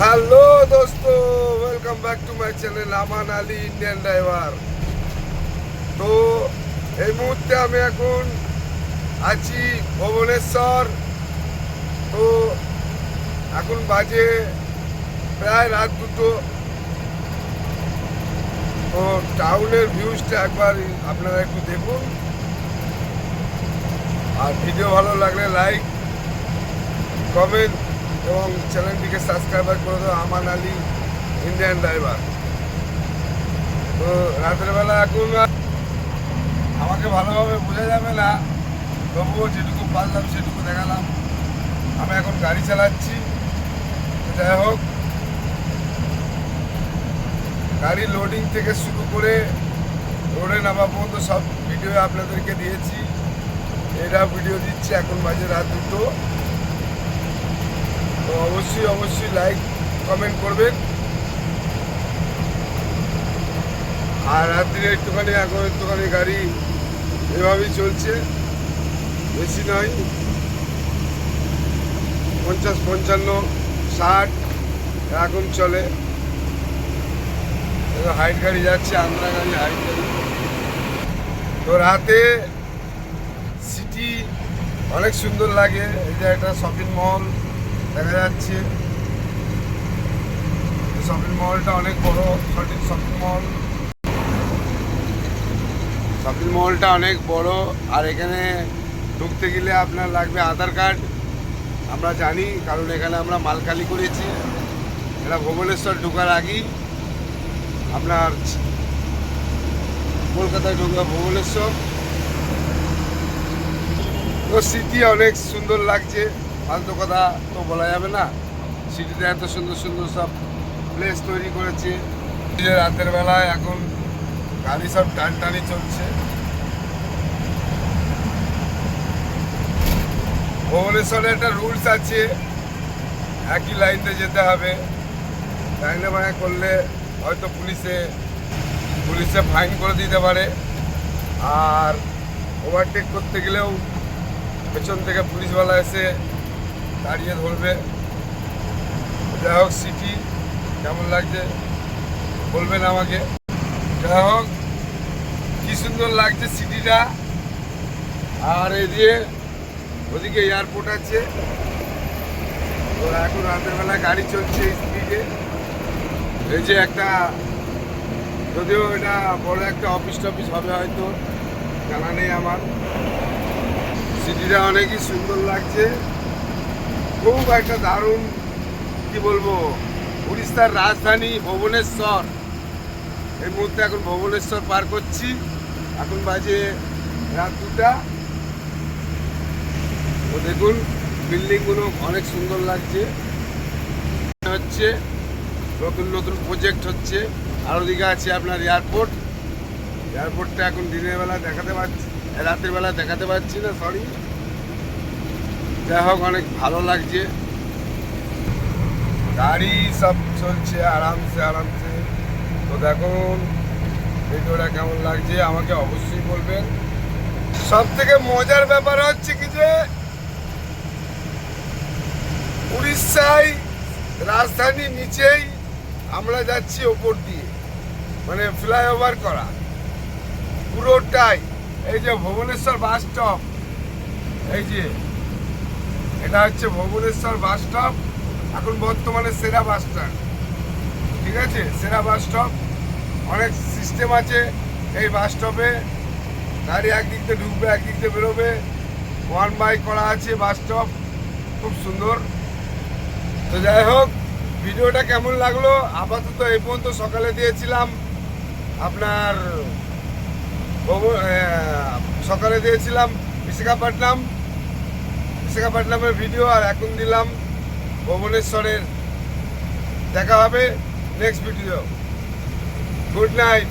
Hello দোস্ত welcome back to my channel Aman Ali Indian driver তো, এই মুহূর্তে আমি এখন আছি ভুবনেশ্বর। তো, এখন বাজে প্রায় রাত দুটো। তো, টাউনের ভিউজটা একবার আপনারা একটু দেখুন। আর ভিডিও ভালো লাগলে লাইক কমেন্ট এবং চ্যানেলটিকে সাবস্ক্রাইবার করে দেবো আমান আলী ইন্ডিয়ান ড্রাইভার তো রাতের বেলা এখন আমাকে ভালোভাবে বোঝা যাবে না, তবুও যেটুকু পারলাম সেটুকু দেখালাম। আমি এখন গাড়ি চালাচ্ছি। যাই হোক, গাড়ি লোডিং থেকে শুরু করে রোডে নামা পর্যন্ত সব ভিডিও আপনাদেরকে দিয়েছি। এটা ভিডিও দিচ্ছি, এখন বাজে রাত দুটো। অবশ্যই অবশ্যই লাইক কমেন্ট করবেন। আর রাত্রিরে একটুখানি এখন একটুখানি গাড়ি এভাবেই চলছে। বেশি নয়। পঞ্চাশ, পঞ্চান্ন, ষাট, এখন চলে। হাইট গাড়ি যাচ্ছে আন্দ্রা গাড়ি হাইট গাড়ি। তো রাতে সিটি অনেক সুন্দর লাগে। এই যে একটা শপিং মল দেখা যাচ্ছে শপিং মলটা অনেক বড়, সঠিক শপিং মল শপিং মলটা অনেক বড়, আর এখানে ঢুকতে গেলে আপনার লাগবে আধার কার্ড। আমরা জানি, কারণ এখানে আমরা মালকালি করেছি। এটা ভুবনেশ্বর ঢোকার আগেই আপনার কলকাতায় ঢুকবে ভুবনেশ্বর। তো সিটি অনেক সুন্দর লাগছে। ফালতু কথা তো বলা যাবে না। সিটিতে এত সুন্দর সুন্দর সব প্লেস তৈরি করেছে। রাতের বেলায় এখন গাড়ি সব টান টানি চলছে। ভুবনেশ্বরে একটা রুলস আছে। একই লাইনে যেতে হবে। লাইনে মায়া করলে হয়তো পুলিশে পুলিশে ফাইন করে দিতে পারে। আর ওভারটেক করতে গেলেও পেছন থেকে পুলিশওয়ালা এসে দাঁড়িয়ে ধরবে। যাই হোক, সিটি কেমন লাগছে বলবেন আমাকে। যাই হোক, কি সুন্দর লাগছে সিটিটা। আর এদিকে, ওদিকে এয়ারপোর্ট আছে। তো এখন রাতের বেলা গাড়ি চলছে স্পিডে এই যে একটা, যদিও এটা বড় একটা অফিস টফিস হবে হয়তো, জানা নেই আমার। সিটিটা অনেকই সুন্দর লাগছে। খুব একটা দারুণ, কি বলব, উড়িষ্যার রাজধানী ভুবনেশ্বর। এই মুহূর্তে এখন ভুবনেশ্বর পার করছি। এখন বাজে রাত দুটা। ও দেখুন, বিল্ডিংগুলো অনেক সুন্দর লাগছে। হচ্ছে, নতুন নতুন প্রজেক্ট হচ্ছে। আর ওদিকে আছে আপনার এয়ারপোর্ট এয়ারপোর্টটা এখন দিনের বেলা দেখাতে পাচ্ছি রাতের বেলা দেখাতে পাচ্ছি না সরি যাই হোক, অনেক ভালো লাগছে। গাড়ি সব চলছে আরামসে আরামসে। তো দেখুন ভিডিওটা কেমন লাগছে, আমাকে অবশ্যই বলবেন। সব থেকে মজার ব্যাপার হচ্ছে কি যে, উড়িষ্যায় রাজধানী নিচেই আমরা যাচ্ছি ওপর দিয়ে মানে ফ্লাইওভার করা। পুরোটাই, এই যে ভুবনেশ্বর বাস স্টপ এই যে এটা হচ্ছে ভুবনেশ্বর বাস স্টপ, এখন বর্তমানে সেরা বাস স্ট্যান্ড। ঠিক আছে? সেরা বাস স্টপ। অনেক সিস্টেম আছে এই বাস স্টপে গাড়ি একদিক দিয়ে ঢুকবে, একদিক দিয়ে বেরোবে। ওয়ান বাই করা আছে বাস স্টপ খুব সুন্দর। তো যাই হোক, ভিডিওটা কেমন লাগল? আপাতত এই পর্যন্ত সকালে দিয়েছিলাম। আপনার সকালে দিয়েছিলাম। বিশাখাপট্টনম। বিশাখাপট্টনমের ভিডিও আর এখন দিলাম ভুবনেশ্বরের। দেখা হবে নেক্সট ভিডিও গুড নাইট